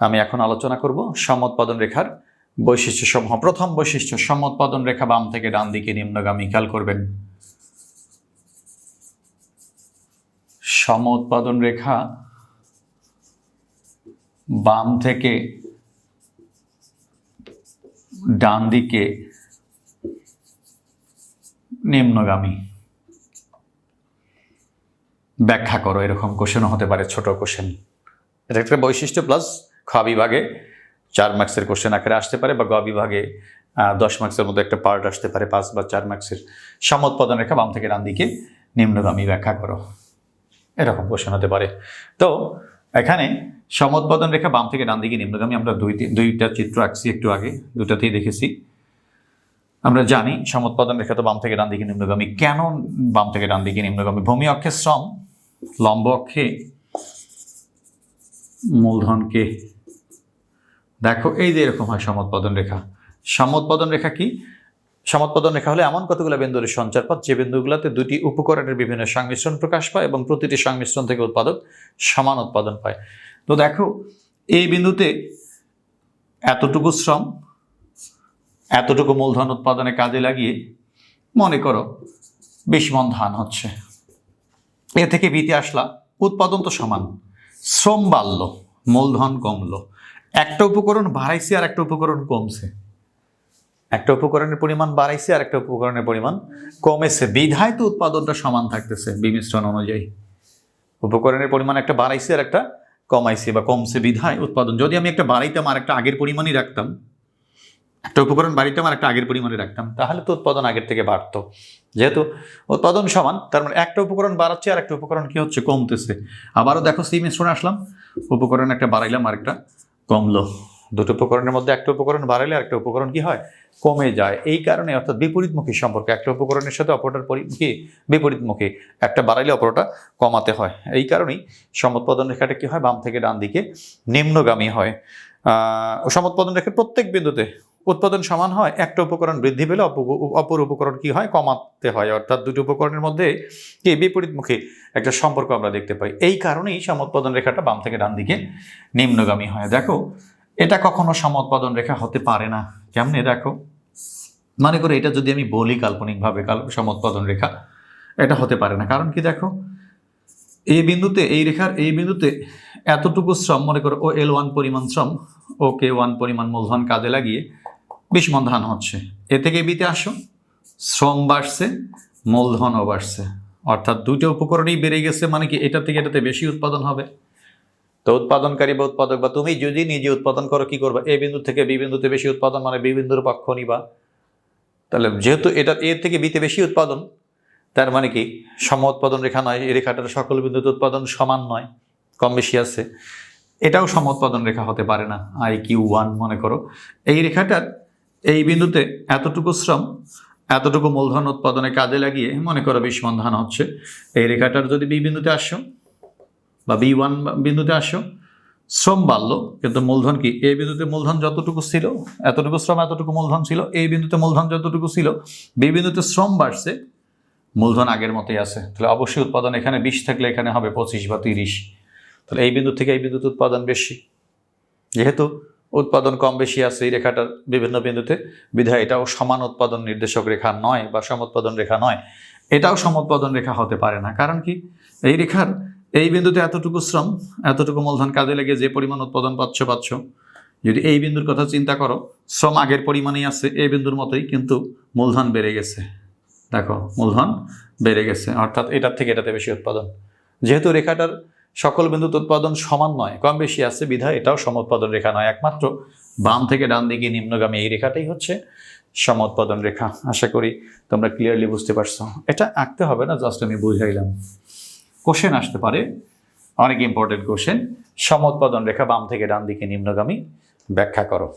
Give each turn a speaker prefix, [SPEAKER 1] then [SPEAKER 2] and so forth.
[SPEAKER 1] আমি এখন আলোচনা করব সমোৎপাদন রেখার বৈশিষ্ট্য সমূহ প্রথম বৈশিষ্ট্য সমোৎপাদন রেখা বাম থেকে ডান দিকে নিম্নগামী, খেয়াল করবেন। সমোৎপাদন রেখা বাম থেকে ডান দিকে নিম্নগামী। ব্যাখ্যা করো, এরকম কোশ্চেনও হতে পারে, ছোট কোশ্চেন। এটা একটা বৈশিষ্ট্য, প্লাস খ বিভাগে চার মার্কসের কোশ্চেন আকারে আসতে পারে বা গ বিভাগে দশ মার্কসের মতো একটা পার্ট আসতে পারে, পাঁচ বা চার মার্কসের সমোৎপাদন রেখা বাম থেকে ডান দিকে নিম্নগামী ব্যাখ্যা করো। এরকম কোশ্চেন হতে পারে। তো, এখানে সমোৎপাদন রেখা বাম থেকে ডান দিকে নিম্নগামী, আমরা দুই দুইটা চিত্র আঁকছি একটু আগে, দুটাতেই দেখেছি। আমরা জানি সমোৎপাদন রেখা তো বাম থেকে ডান দিকে নিম্নগামী। কেন বাম থেকে ডান দিকে নিম্নগামী? ভূমি অক্ষে শ্রম লম্ব অক্ষে মূলধনকে। দেখো, এই যে এরকম হয় সমোৎপাদন রেখা। সমোৎপাদন রেখা কি? সমোৎপাদন রেখা হলে এমন কতগুলো বিন্দুর সঞ্চারপথ যে বিন্দুগুলোতে দুটি উপকরণের বিভিন্ন সংমিশ্রণ প্রকাশ পায় এবং প্রতিটি সংমিশ্রণ থেকে উৎপাদক সমান উৎপাদন পায়। তো দেখো, এই বিন্দুতে এতটুকু শ্রম, এতটুকু মূলধন উৎপাদনে কাজে লাগিয়ে মনে করো, বিশ মন ধান হচ্ছে। এ থেকে বিতে আসলা, উৎপাদন তো সমান। শ্রম বাড়লো, মূলধন কমলো। একটা উপকরণ বাড়াইছে আর একটা উপকরণ কমছে। একটা উপকরণের পরিমাণ বাড়াইছে আর একটা উপকরণের পরিমাণ কমেছে। বিধায় তো উৎপাদনটা সমান থাকতেছে বিমিশ্রণ অনুযায়ী। উপকরণের পরিমাণ একটা বাড়াইছে আর একটা কমাইছে বা কমছে বিধায় উৎপাদন। যদি আমি একটা বাড়াইতাম আর একটা আগের পরিমাণই রাখতাম একটা উপকরণ বাড়িতাম আমার একটা আগের পরিমাণে রাখতাম, তাহলে তো উৎপাদন আগের থেকে বাড়তো। যেহেতু উৎপাদন সমান, তার মানে একটা উপকরণ বাড়াচ্ছে আর একটা উপকরণ কি হচ্ছে, কমতেছে। আবারও দেখো সেই মিশ্রণে আসলাম, উপকরণ একটা বাড়াইলাম আর একটা কমলো। দুটো উপকরণের মধ্যে একটা উপকরণ বাড়াইলে আর একটা উপকরণ কি হয়? কমে যায়। এই কারণে অর্থাৎ বিপরীতমুখী সম্পর্ক, একটা উপকরণের সাথে অপরটার পরি বিপরীতমুখী। একটা বাড়াইলে অপরটা কমাতে হয়। এই কারণেই সমৎপাদন রেখাটা কি হয়? বাম থেকে ডান দিকে নিম্নগামী হয়। সমুৎপাদন রেখার প্রত্যেক বিন্দুতে উৎপাদন সমান হয়, একটা উপকরণ বৃদ্ধি পেলে অপ- অপর উপকরণ কি হয়? কমাতে হয়। অর্থাৎ দুটি উপকরণের মধ্যে কি? বিপরীতমুখী একটা সম্পর্ক আমরা দেখতে পাই। এই কারণেই সমুৎপাদন রেখাটা বাম থেকে ডান দিকে নিম্নগামী হয়। দেখো, এটা কখনো সমুৎপাদন রেখা হতে পারে না। কেমনে? দেখো, মনে করে এটা যদি আমি বলি কাল্পনিকভাবে, কাল সমুৎপাদন রেখা, এটা হতে পারে না। কারণ কি? দেখো, এই বিন্দুতে, এই রেখার এই বিন্দুতে এতটুকু শ্রম, মনে করো, ও এল ওয়ান পরিমাণ শ্রম ও কে ওয়ান পরিমাণ মূলধন কাজে লাগিয়ে বিশ ধান হচ্ছে। এ থেকে বিতে আসো। শ্রম বাড়ছে, মূলধনও বাড়ছে। অর্থাৎ দুটো উপকরণই বেড়ে গেছে মানে কি এটা থেকে এটাতে বেশি উৎপাদন হবে? তো উৎপাদনকারী বা উৎপাদক বা তুমি যদি নিজে উৎপাদন করো, কি করবা? এ বিন্দু থেকে বি বিন্দুতে বেশি উৎপাদন মানে বি বিন্দুর পক্ষ নিবা। তাহলে যেহেতু এটা এর থেকে বিতে বেশি উৎপাদন, তার মানে কি সম উৎপাদন রেখা নয়, এই রেখাটার সকল বিন্দুতে উৎপাদন সমান নয়, কম বেশি আছে। এটাও সম উৎপাদন রেখা হতে পারে না, আই কিউ ওয়ান মনে করো। এই রেখাটার এই বিন্দুতে এতটুকু শ্রম, এতটুকু মূলধন উৎপাদনে কাজে লাগিয়ে মনে করো বিশ মন ধান হচ্ছে। এই রেখাটার যদি বি বিন্দুতে আসো বা বি ওয়ান বিন্দুতে আসো, শ্রম বাড়লো, কিন্তু মূলধন কি? এই বিন্দুতে মূলধন যতটুকু ছিল, এতটুকু শ্রম, এতটুকু মূলধন ছিল, এই বিন্দুতে মূলধন যতটুকু ছিল, বি বিন্দুতে শ্রম বাড়ছে, মূলধন আগের মতোই আছে। তাহলে অবশ্যই উৎপাদন এখানে বিশ থাকলে এখানে হবে পঁচিশ বা তিরিশ। তাহলে এই বিন্দু থেকে এই বিন্দুতে উৎপাদন বেশি। যেহেতু উৎপাদন কম বেশি আছে এই রেখাটার বিভিন্ন বিন্দুতে। বিধায় এটাও সমান উৎপাদন নির্দেশক রেখা নয় বা সমুৎপাদন রেখা নয়। এটাও সমুৎপাদন রেখা হতে পারে না। কারণ কি? এই রেখার এই বিন্দুতে এতটুকু শ্রম, এতটুকু মূলধন কাজে লেগে যে পরিমাণ উৎপাদন পাচ্ছ পাচ্ছ। যদি এই বিন্দুর কথা চিন্তা করো, শ্রম আগের পরিমাণেই আছে এই বিন্দুর মতোই, কিন্তু মূলধন বেড়ে গেছে। দেখো, মূলধন বেড়ে গেছে। অর্থাৎ এটার থেকে এটাতে বেশি উৎপাদন। যেহেতু রেখাটার সকল বিন্দুতে উৎপাদন সমান নয়, কম বেশি আছে, বিধায় এটাও সমোৎপাদন রেখা নয়, একমাত্র বাম থেকে ডান দিকে নিম্নগামী এই রেখাটাই হচ্ছে সমোৎপাদন রেখা। আশা করি তোমরা ক্লিয়ারলি বুঝতে পারছ। এটা আঁকতে হবে না জাস্ট আমি বুঝাইলাম। কোশ্চেন আসতে পারে। অনেক ইম্পর্টেন্ট কোশ্চেন সমোৎপাদন রেখা বাম থেকে ডান দিকে নিম্নগামী। ব্যাখ্যা করো।